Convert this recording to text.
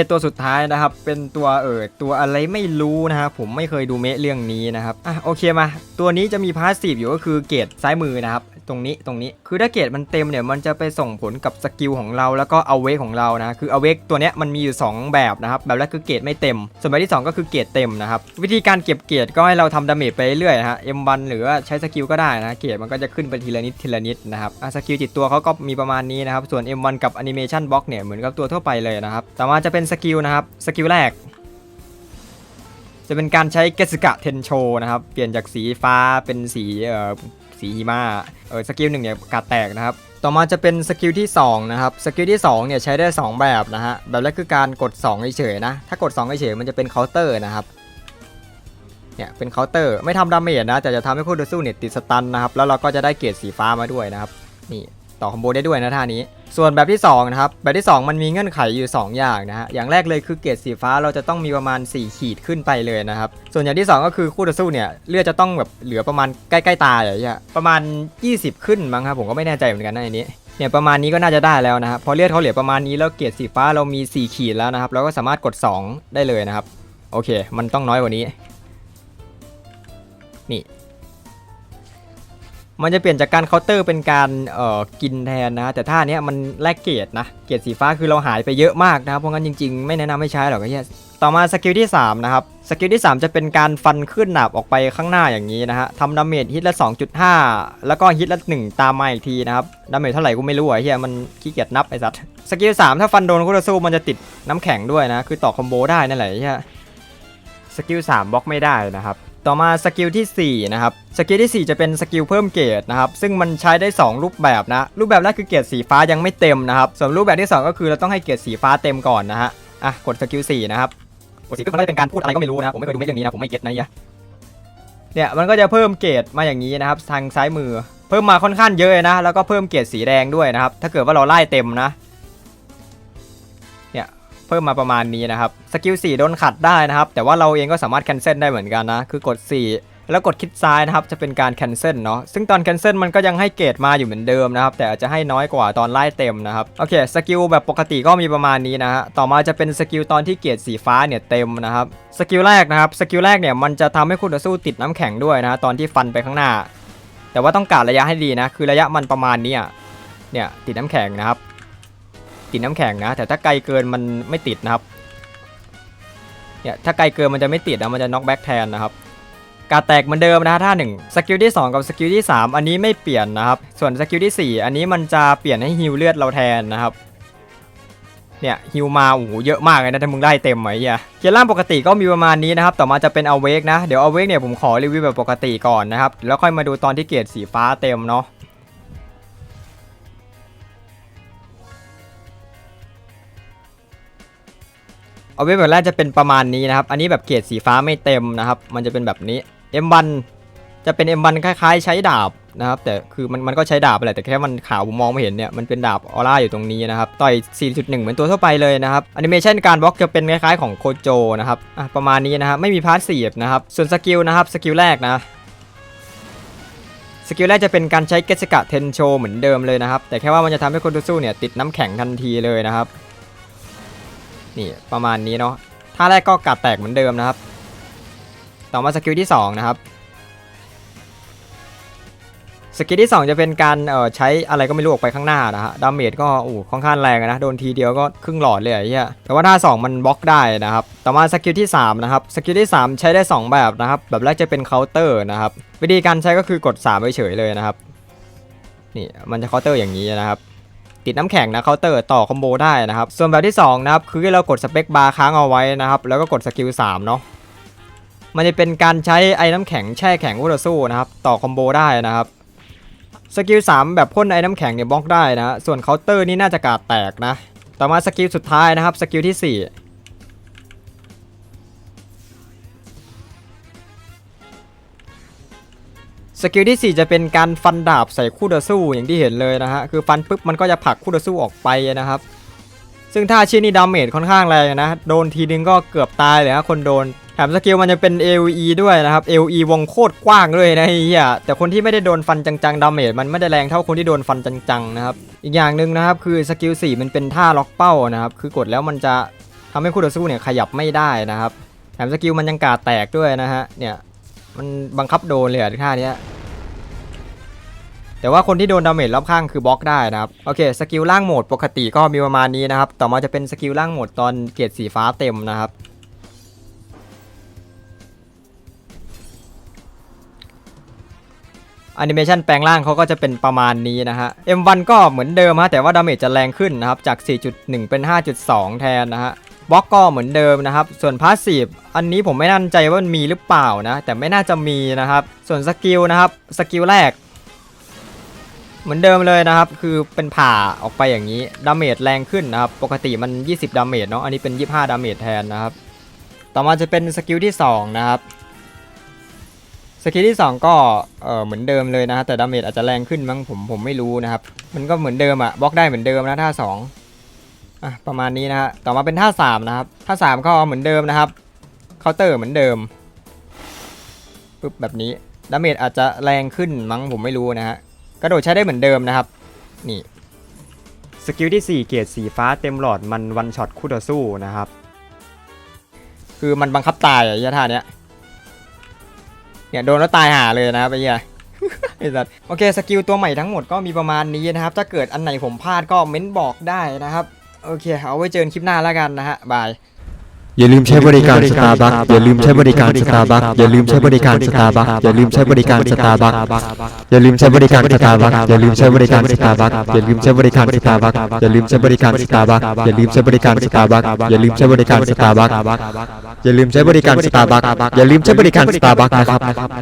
เป็นตัวสุดท้ายนะครับ เป็นตัวเออตัวอะไรไม่รู้นะครับผมไม่เคยดูเมะเรื่องนี้นะครับอะโอเคมา ตัวนี้จะมีพาสซีฟอยู่ก็คือเกตซ้ายมือนะครับ ตรงนี้ตรงนี้ คือถ้าเกรดมันเต็มเนี่ยมันจะไปส่งผลกับสกิลของเราแล้วก็เอาเวกของเรานะคือเอาเวกตัวเนี้ยมันมีอยู่ 2 แบบนะครับแบบแรกคือเกรดไม่เต็ม ส่วนแบบที่ 2 ก็คือเกรดเต็มนะครับวิธีการเก็บเกรดก็ให้เราทำดาเมจไปเรื่อยๆนะฮะ M1 หรือว่าใช้สกิลก็ได้นะเกรดมันก็จะขึ้นไปทีละนิดทีละนิดนะครับสกิลจิตตัวเขาก็มีประมาณนี้นะครับส่วน M1 กับ Animation Box เนี่ยเหมือนกับตัวทั่วไปเลยนะครับต่อมาจะเป็นสกิลนะครับสกิลแรกจะเป็นการใช้เกสกะเทนโชนะครับ เปลี่ยนจากสีฟ้าเป็นสีเอ่อ สีหิมะเออสกิลหนึ่งเนี่ยกัดแตกนะครับต่อมาจะเป็นสกิลที่2นะครับสกิลที่2เนี่ยใช้ได้ 2 แบบนะฮะแบบแรกคือการกด2เฉยๆนะถ้ากด2เฉยๆมันจะเป็นเคาน์เตอร์นะครับเนี่ยเป็นเคาน์เตอร์ไม่ทำดาเมจนะแต่จะทำให้คู่ต่อสู้เนี่ยติดสตันนะครับแล้วเราก็จะได้เกรดสีฟ้ามาด้วยนะครับนี่ ต่อคอมโบได้ด้วยนะท่านี้ ส่วนแบบที่2นะครับแบบที่ 2 มันมีเงื่อนไขอยู่ 2 อย่างนะฮะอย่างแรกเลยคือเกรดสีฟ้าเราจะต้องมีประมาณ 4 ขีดขึ้นไปเลยนะครับส่วนอย่างที่ 2 ก็คือคู่ต่อสู้เนี่ยเลือดจะต้องแบบเหลือประมาณใกล้ๆตาอย่างเงี้ยประมาณ 20 ขึ้นมั้งครับผมก็ไม่แน่ใจเหมือนกันนะอันนี้เนี่ยประมาณนี้ก็น่าจะได้แล้วนะครับพอเลือดเขาเหลือประมาณนี้แล้วเกรดสีฟ้าเรามี 4 ขีดแล้วนะครับเราก็สามารถกด 2 ได้เลยนะครับ โอเค มันต้องน้อยกว่านี้ นี่ มันจะเปลี่ยนจากการเคาน์เตอร์เป็นการเอ่อกินแทนนะ แต่ท่าเนี้ยมันแลกเกรดนะ เกรดสีฟ้าคือเราหายไปเยอะมากนะครับ เพราะงั้นจริงๆ ไม่แนะนำให้ใช้หรอกไอ้เหี้ยต่อมาสกิลที่ 3 นะครับ สกิลที่ 3 จะเป็นการฟันขึ้นหนาบออกไปข้างหน้าอย่างนี้นะฮะทำดาเมจฮิตละ 2.5 แล้วก็ฮิตละ 1 ตามมาอีกทีนะครับ ดาเมจเท่าไหร่กูไม่รู้อะไอ้เหี้ยมันขี้เกียจนับไอ้สัตว์สกิล3ถ้าฟันโดนคู่ต่อสู้มันจะติดน้ำแข็งด้วยนะ คือต่อคอมโบได้นั่นแหละไอ้เหี้ยสกิล3บล็อกไม่ได้นะครับ ต่อมาสกิลที่4นะครับสกิลที่ 4 จะเป็นสกิลเพิ่มเกรดนะครับซึ่งมันใช้ได้ 2 รูปแบบนะ รูปแบบแรกคือเกรดสีฟ้ายังไม่เต็มนะครับส่วนรูปแบบที่ 2 ก็คือเราต้องให้เกรดสีฟ้าเต็มก่อนนะฮะอะกดสกิล4นะครับกดสีก็มันก็เป็นการพูดอะไรก็ไม่รู้นะผมไม่เคยดูเม็ดอย่างนี้นะผมไม่เก็ตนะเนี่ยเนี่ยมันก็จะเพิ่มเกรดมาอย่างนี้นะครับทางซ้ายมือ เพิ่มมาค่อนข้างเยอะนะ แล้วก็เพิ่มเกรดสีแดงด้วยนะครับถ้าเกิดว่าเราไล่เต็มนะ เพิ่มมาประมาณนี้นะครับสกิล4โดนขัดได้นะครับ แต่ว่าเราเองก็สามารถแคนเซิลได้เหมือนกันนะ คือกด 4 แล้วกดคลิกซ้ายนะครับ จะเป็นการแคนเซิลเนาะซึ่งตอนแคนเซิลมันก็ยังให้เกรดมาอยู่เหมือนเดิมนะครับ แต่อาจจะให้น้อยกว่าตอนไล่เต็มนะครับโอเคสกิลแบบปกติก็มีประมาณนี้นะฮะต่อมาจะเป็นสกิลตอนที่เกรดสีฟ้าเนี่ยเต็มนะครับสกิลแรกนะครับสกิลแรกเนี่ยมันจะทำให้คู่ต่อสู้ติดน้ำแข็งด้วยนะตอนที่ฟันไปข้างหน้า แต่ว่าต้องการระยะให้ดีนะคือระยะมันประมาณนี้เนี่ยติดน้ำแข็งนะครับ ติดน้ำแข็งนะ แต่ถ้าไกลเกินมันไม่ติดนะครับเนี่ยถ้าไกลเกินมันจะไม่ติดนะมันจะน็อกแบ็กแทนนะครับการแตกเหมือนเดิมนะท่าหนึ่งสกิลที่ 2 กับสกิลที่ 3 อันนี้ไม่เปลี่ยนนะครับ ส่วนสกิลที่ 4 อันนี้มันจะเปลี่ยนให้ฮิวเลือดเราแทนนะครับเนี่ยฮิวมาโอ้โหเยอะมากเลยนะถ้ามึงได้เต็มไหมเฮียเกียร์ล่างปกติก็มีประมาณนี้นะครับ ต่อมาจะเป็นเอาเวกนะ เดี๋ยวเอาเวกเนี่ยผมขอรีวิวแบบปกติก่อนนะครับ แล้วค่อยมาดูตอนที่เกรดสีฟ้าเต็มเนาะ เอาไว้แบบแรกจะเป็นประมาณนี้นะครับ อันนี้แบบเกรดสีฟ้าไม่เต็มนะครับ มันจะเป็นแบบนี้ M1 จะเป็น M1 คล้ายๆ ใช้ดาบนะครับ แต่คือมันมันก็ใช้ดาบแหละแต่แค่มันขาวมมองไม่เห็นเนี่ยมันเป็นดาบออร่าอยู่ตรงนี้นะครับ ต่อย 4.1 เหมือนตัวทั่วไปเลยนะครับแอนิเมชันการบล็อกจะเป็นคล้ายๆของโคโจนะครับอะประมาณนี้นะครับไม่มีพาร์ทสีบนะครับ ส่วนสกิลนะครับสกิลแรกนะสกิลแรกจะเป็นการใช้เกสกะเทนโชเหมือนเดิมเลยนะครับ แต่แค่ว่ามันจะทำให้คนต่อสู้เนี่ยติดน้ำแข็งทันทีเลยนะครับ นี่ประมาณนี้เนาะท่าแรกก็กัดแตกเหมือนเดิมนะครับ ต่อมาสกิลที่ 2 นะครับ สกิลที่ 2 จะเป็นการเอ่อใช้อะไรก็ไม่รู้ออกไปข้างหน้านะฮะดาเมจก็โอ้ค่อนข้างแรงนะ โดนทีเดียวก็ครึ่งหลอดเลยไอ้เหี้ยแต่ว่าท่า 2 มันบล็อกได้นะครับ ต่อมาสกิลที่ 3 นะครับ สกิลที่ 3 ใช้ได้ 2 แบบนะครับ แบบแรกจะเป็นเคาน์เตอร์นะครับ วิธีการใช้ก็คือกด3ไปเฉยเลยนะครับ นี่มันจะเคาน์เตอร์อย่างนี้นะครับ ติดน้ำแข็งนะเคาน์เตอร์ต่อคอมโบได้นะครับ ส่วนแบบที่2นะครับคือเรากดสเปคบาร์ค้างเอาไว้นะครับแล้วก็กดสกิล3เนาะมันจะเป็นการใช้ไอ้น้ำแข็งแช่แข็งคู่ต่อสู้นะครับต่อคอมโบได้นะครับสกิล3แบบพ่นไอ้น้ำแข็งเนี่ยบล็อกได้นะส่วนเคาน์เตอร์นี่น่าจะกาดแตกนะต่อมาสกิลสุดท้ายนะครับสกิลที่4 สกิลที่ 4 จะเป็นการฟันดาบใส่คู่ต่อสู้อย่างที่เห็นเลยนะฮะคือฟันปุ๊บมันก็จะผลักคู่ต่อสู้ออกไปนะครับ ซึ่งถ้าชิ้นนี้ดาเมจค่อนข้างแรงนะโดนทีนึงก็เกือบตายเลยฮะคนโดนแถมสกิลมันจะเป็น AOE ด้วยนะครับ AOE วงโคตรกว้างเลยนะเฮียแต่คนที่ไม่ได้โดนฟันจังๆดาเมจมันไม่ได้แรงเท่าคนที่โดนฟันจังๆนะครับอีกอย่างหนึ่งนะครับคือสกิล4มันเป็นท่าล็อกเป้านะครับคือกดแล้วมันจะทำให้คู่ต่อสู้เนี่ยขยับไม่ได้นะครับแถมสกิลมันยังกาดแตกด้วยนะฮะเนี่ย มันบังคับโดนเลยอะท่าเนี้ย แต่ว่าคนที่โดนดาเมจรอบข้างคือบล็อกได้นะครับ โอเค สกิลล่างโหมดปกติก็มีประมาณนี้นะครับ ต่อมาจะเป็นสกิลล่างโหมดตอนเกรดสีฟ้าเต็มนะครับ แอนิเมชันแปลงร่างเขาก็จะเป็นประมาณนี้นะฮะ M1 ก็เหมือนเดิมฮะ แต่ว่าดาเมจจะแรงขึ้นนะครับ จาก 4.1 เป็น 5.2 แทนนะฮะบล็อกก็เหมือนเดิมนะครับ ส่วนพาสซีฟ อันนี้ผมไม่แน่ใจว่ามันมีหรือเปล่านะ แต่ไม่น่าจะมีนะครับ ส่วนสกิลนะครับสกิลแรก เหมือนเดิมเลยนะครับ คือเป็นผ่าออกไปอย่างนี้ดาเมจแรงขึ้นนะครับ ปกติมัน 20ดาเมจเนาะอันนี้เป็น 25ดาเมจแทนนะครับ ต่อมาจะเป็นสกิลที่ 2 นะครับสกิลที่ 2 ก็เออเหมือนเดิมเลยนะฮะแต่ดาเมจอาจจะแรงขึ้นมั้งผมผมไม่รู้นะครับ มันก็เหมือนเดิมอะบล็อกได้เหมือนเดิมนะท่า2อะประมาณนี้นะฮะต่อมาเป็นท่า3นะครับท่า3ก็เหมือนเดิมนะครับ เคาน์เตอร์เหมือนเดิมปึ๊บแบบนี้ดาเมจอาจจะแรงขึ้นมั้งผมไม่รู้นะฮะกระโดดใช้ได้เหมือนเดิมนะครับ นี่สกิลที่ 4 เกียรสีฟ้าเต็มหลอดมันวันช็อตคู่ต่อสู้นะครับ คือมันบังคับตายอะไอ้ท่าเนี้ยเนี่ยโดนแล้วตายหาเลยนะครับไอ้เหี้ยไอ้สัสโอเคสกิลตัวใหม่ทั้งหมดก็มีประมาณนี้นะครับ ถ้าเกิดอันไหนผมพลาดก็เม้นบอกได้นะครับ โอเค เอาไว้เจอกันคลิปหน้าแล้วกันนะฮะบาย อย่าลืมใช้บริการสตาร์บัคอย่าลืมใช้บริการสตาร์บัคอย่าลืมใช้บริการสตาร์บัคอย่าลืมใช้บริการสตาร์บัคอย่าลืมใช้บริการสตาร์บัคอย่าลืมใช้บริการสตาร์บัคอย่าลืมใช้บริการสตาร์บัคอย่าลืมใช้บริการสตาร์บัคอย่าลืมใช้บริการสตาร์บัคอย่าลืมใช้บริการสตาร์บัคอย่าลืมใช้บริการสตาร์บัคอย่าลืมใช้บริการสตาร์บัคนะครับ